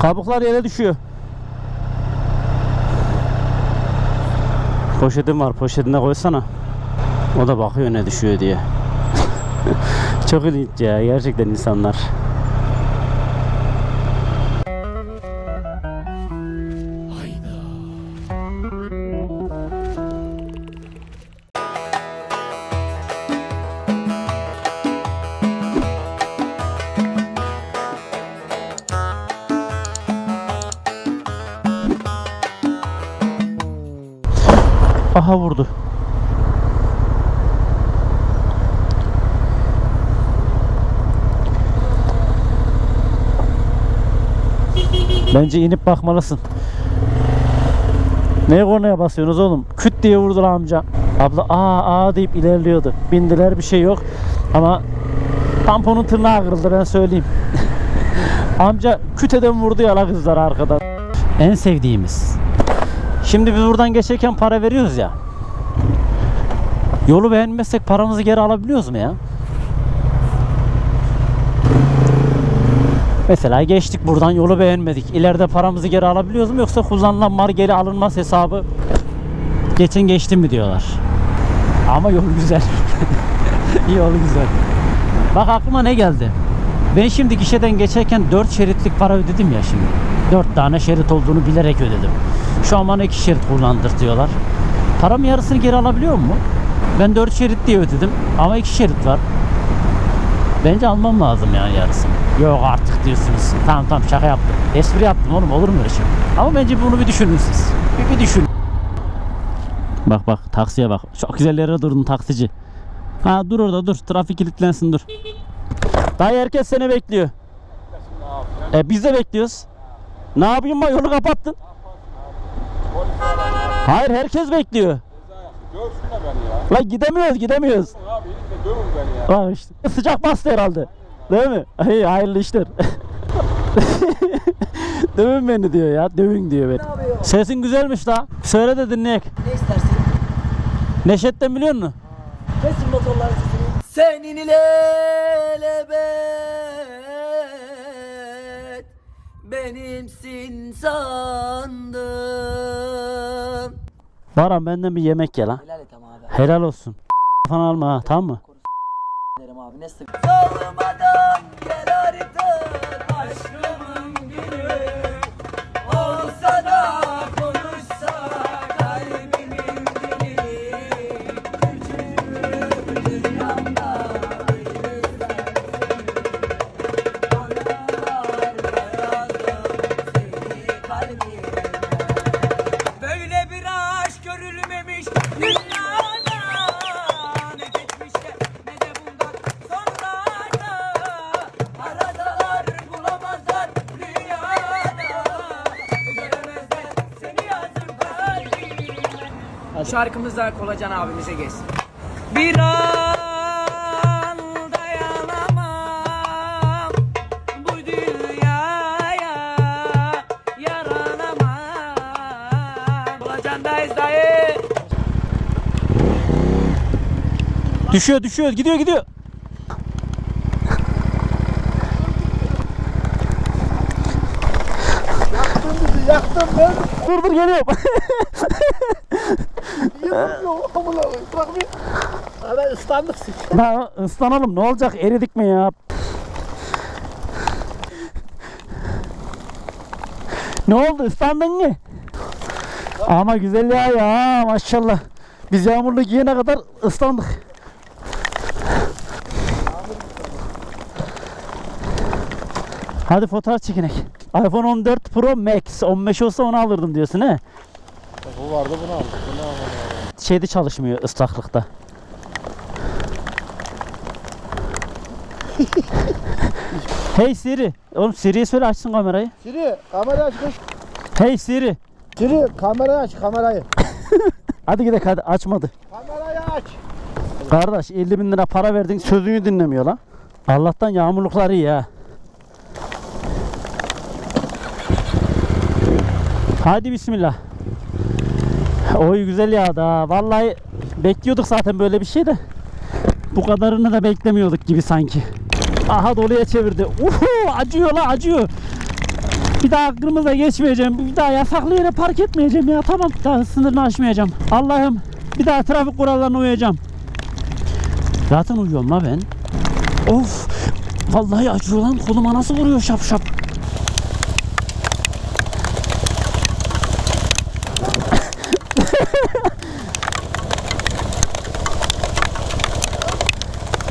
Kabuklar yere düşüyor. Poşetim var. Poşetine koysana. O da bakıyor ne düşüyor diye. Çok ilginç ya gerçekten insanlar. Aha vurdu. Bence inip bakmalısın. Neye kornaya basıyorsunuz oğlum? Küt diye vurdu amca. Abla aa aa deyip ilerliyordu. Bindiler bir şey yok. Ama tamponun tırnağı kırıldı ben söyleyeyim. amca küteden vurdu ya la kızlar arkadan. En sevdiğimiz. Şimdi biz buradan geçerken para veriyoruz ya. Yolu beğenmezsek paramızı geri alabiliyoruz mu ya? Mesela geçtik buradan yolu beğenmedik. İleride paramızı geri alabiliyoruz mu yoksa kullanılan mar geri alınmaz hesabı geçin geçti mi diyorlar. Ama yol güzel. yolu güzel. Bak aklıma ne geldi. Ben şimdi gişeden geçerken 4 şeritlik para ödedim ya şimdi. 4 tane şerit olduğunu bilerek ödedim. Şu an bana 2 şerit kullandır diyorlar. Param yarısını geri alabiliyor mu? Ben 4 şerit diye ödedim ama 2 şerit var. Bence almam lazım yani yarısını. Yok artık diyorsunuz. Tamam tamam şaka yaptım. Espri yaptım oğlum olur mu öyle şey? Ama bence bunu bir düşünün siz. Bir, bir düşün. Bak bak taksiye bak. Çok güzel yere durdun taksici. Ha dur orada dur. Trafik kilitlensin dur. Dayı herkes seni bekliyor. E biz de bekliyoruz. Ne yapayım ben yolu kapattın? Hayır herkes bekliyor. Görsünler beni ya. Lan gidemiyoruz gidemiyoruz. Abi elinde dövün beni ya. Bak işte. Sıcak bastı herhalde. Değil mi? Hey, hayırlı işler. Dövün beni diyor ya. Dövün diyor beni. Sesin güzelmiş la. Söyle de dinleyek. Ne istersin? Neşet'ten biliyor musun? Kesin motorların sesini. Senin ile lebet benimsin sandım. Baran benden bir yemek ye lan. Helal et ama abi. Helal olsun. Falan alma ha tamam mı? Derim abi ne sık. Solmadan gel kalbime Şarkımızda Kolacan abimize gelsin Bir an dayanamam bu dünyaya yaranamam. Kolacan'dayız dayı. Düşüyor düşüyor gidiyor gidiyor. Yaktım ben. Dur dur geliyorum. Yok amına koyayım. Ana ıslandık siz. Lan ıslanalım ne olacak eridik mi ya? Ne oldu ıslandın mı? Ama güzel ya ya maşallah. Biz yağmurlu giyene kadar ıslandık. Hadi fotoğraf çekinek. iPhone 14 Pro Max 15 olsa onu alırdım diyorsun he? Bu vardı bunu aldık. Şeyde çalışmıyor ıslaklıkta. hey Siri. Oğlum Siri'ye söyle açsın kamerayı. Siri kamerayı aç kız. Hey Siri. Siri kamerayı aç kamerayı. Hadi gidelim hadi açmadı. Kamerayı aç. Kardeş 50 bin lira para verdin sözünü dinlemiyor lan. Allah'tan yağmurlukları iyi ha. Hadi bismillah. Oy güzel yağdı ha. Vallahi bekliyorduk zaten böyle bir şey de. Bu kadarını da beklemiyorduk gibi sanki. Aha doluya çevirdi. Uhu acıyor la acıyor. Bir daha kırmızıda geçmeyeceğim. Bir daha yasaklı yere park etmeyeceğim ya. Tamam. Daha sınırını aşmayacağım. Allah'ım bir daha trafik kurallarına uyacağım. Zaten uyuyorum la ben. Of. Vallahi acıyor lan. Koluma nasıl vuruyor şap şap.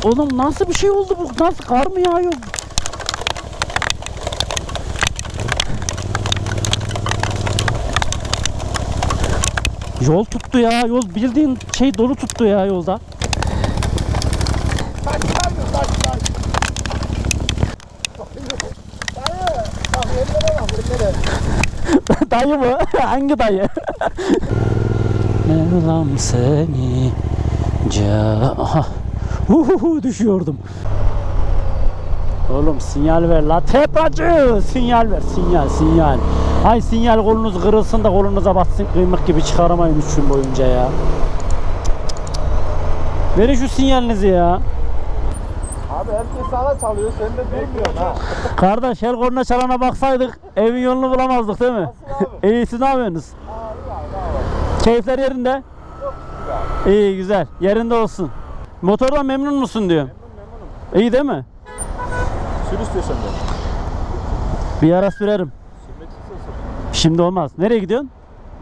Oğlum nasıl bir şey oldu bu? Nasıl kar mı yağıyor? Yol tuttu ya. Yol bildiğin şey dolu tuttu ya yolda. Taş var mı? Dayı. Mı? Hangi dayı? Mevlam seni ca... Uhuhu düşüyordum. Oğlum sinyal ver la tepacı sinyal ver sinyal sinyal. Hay sinyal kolunuz kırılsın da kolunuza batsın kıymık gibi çıkaramayın üç gün boyunca ya. Verin şu sinyalinizi ya. Abi herkes sana çalıyor sen de durmuyorsun ha. Kardeş her korna çalana baksaydık evin yolunu bulamazdık değil mi? İyi siz ne yapıyorsunuz? Keyifler yerinde? İyi güzel yerinde olsun. Motordan memnun musun diyor. İyi değil mi? Sür istiyorsan de. Bir ara sürerim. Sürmek istiyorsan. Şimdi olmaz. Nereye gidiyorsun?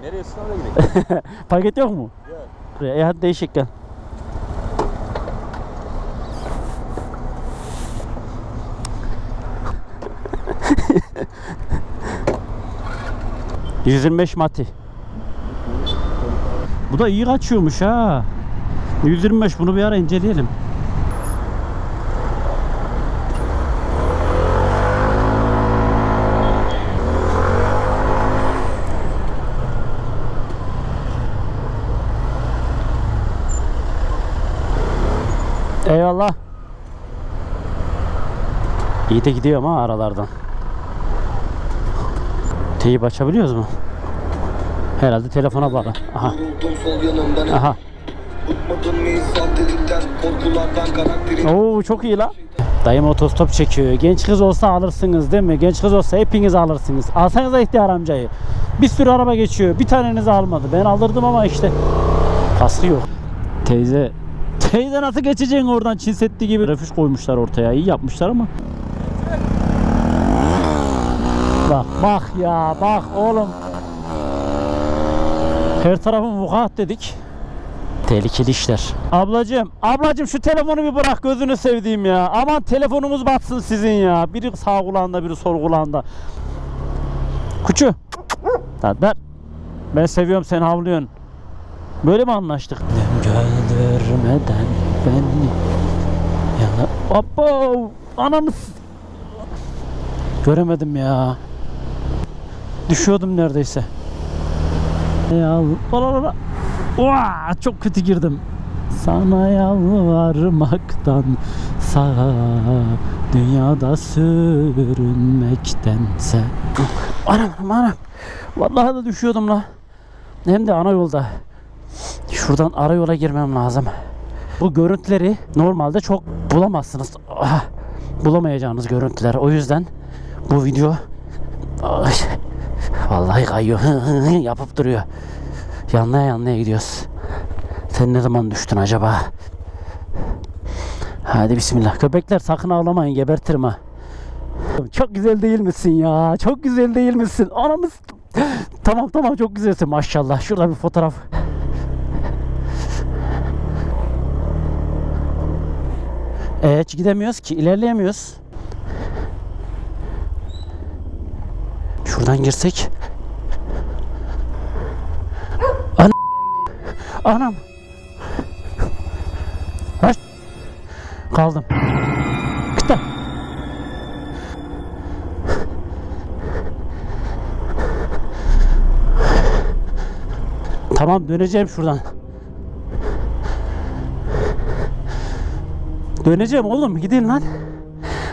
Nereye sınavda gidelim? Paket yok mu? Yok. E hadi değişik gel. ...125 mati. Bu da iyi kaçıyormuş ha. 125 bunu bir ara inceleyelim. Eyvallah. İyi de gidiyor ama aralardan. Teyip açabiliyoruz mu? Herhalde telefona bağlı. Aha. Aha. Oo çok iyi la. Dayım otostop çekiyor. Genç kız olsa alırsınız değil mi? Genç kız olsa hepiniz alırsınız. Alsanıza ihtiyar amcayı. Bir sürü araba geçiyor. Bir tanenizi almadı. Ben aldırdım ama işte kaskı yok. Teyze Teyze nasıl geçeceksin oradan Çin Seddi gibi refüj koymuşlar ortaya. İyi yapmışlar ama. Bak bak ya bak oğlum. Her tarafın vukuat dedik. Tehlikeli işler. Ablacım, ablacım şu telefonu bir bırak gözünü sevdiğim ya. Aman telefonumuz batsın sizin ya. Biri sağ kulağında, biri sol kulağında. Kuçu. Lan ver. Ben seviyorum sen havlıyorsun. Böyle mi anlaştık? Güldürmeden beni. Ya hoppa ananı s- Göremedim ya. Düşüyordum neredeyse. Ya ola Oha, çok kötü girdim. Sana yalvarmaktan sağ dünyada sürünmektense. Anam anam. Vallahi da düşüyordum la. Hem de ana yolda. Şuradan ara yola girmem lazım. Bu görüntüleri normalde çok bulamazsınız. Ah, bulamayacağınız görüntüler. O yüzden bu video Ay, vallahi kayıyor. Yapıp duruyor. Yanlaya yanlaya gidiyoruz. Sen ne zaman düştün acaba? Hadi bismillah. Köpekler sakın ağlamayın gebertirim ha. Çok güzel değil misin ya? Çok güzel değil misin? Anamız. tamam tamam çok güzelsin maşallah. Şurada bir fotoğraf. Ee, hiç gidemiyoruz ki ilerleyemiyoruz. Şuradan girsek. Anam. Aç. Kaldım. Kıta. Tamam döneceğim şuradan. Döneceğim oğlum gidin lan.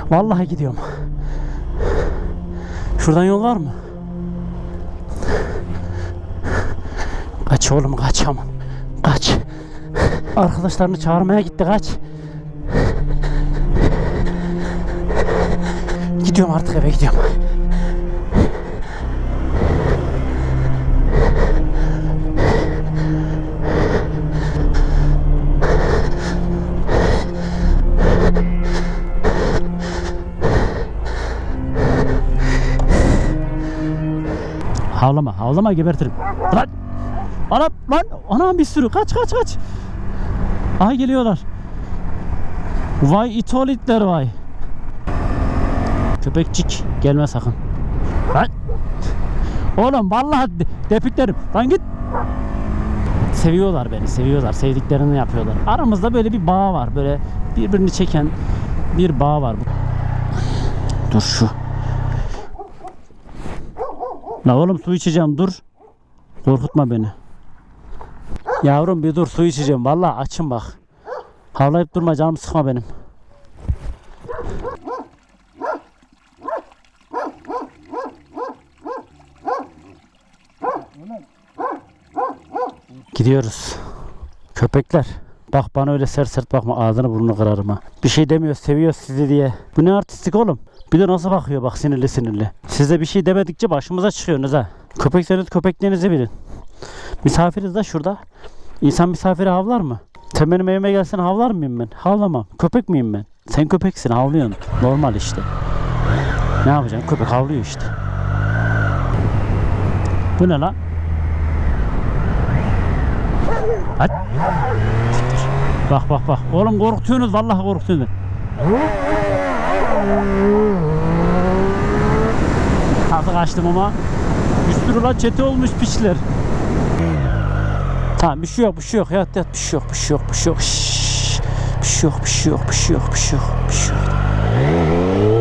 Vallahi gidiyorum. Şuradan yol var mı? Kaç oğlum kaç aman. Kaç. Arkadaşlarını çağırmaya gitti kaç. Gidiyorum artık eve gidiyorum. Havlama, havlama gebertirim. Lan! Anam, lan! Anam bir sürü. Kaç, kaç, kaç. Aha geliyorlar. Vay itolitler vay. Köpekçik gelme sakın. Lan! Oğlum vallahi de- depiklerim. Lan git. Seviyorlar beni, seviyorlar. Sevdiklerini yapıyorlar. Aramızda böyle bir bağ var. Böyle birbirini çeken bir bağ var. Dur şu. La oğlum su içeceğim dur. Korkutma beni. Yavrum bir dur su içeceğim. Vallahi açım bak. Havlayıp durma canım sıkma benim. Gidiyoruz. Köpekler. Bak bana öyle sert sert bakma ağzını burnunu kırarım ha. Bir şey demiyor seviyor sizi diye. Bu ne artistik oğlum. Bir de nasıl bakıyor bak sinirli sinirli. Size bir şey demedikçe başımıza çıkıyorsunuz ha. Köpekseniz köpeklerinizi bilin. Misafiriz de şurada. İnsan misafiri havlar mı? Sen benim evime gelsen havlar mıyım ben? Havlamam. Köpek miyim ben? Sen köpeksin havlıyorsun. Normal işte. Ne yapacaksın? Köpek havlıyor işte. Bu ne lan? Hadi. Bak bak bak. Oğlum korkutuyorsunuz vallahi korkutuyorsunuz. Artık açtım ama bir sürü lan çete olmuş piçler. Tamam bir şey yok bir şey yok. Yat yat bir şey yok bir şey yok bir şey yok. Şşş. Bir şey yok bir şey yok bir şey yok bir şey yok. Bir şey yok.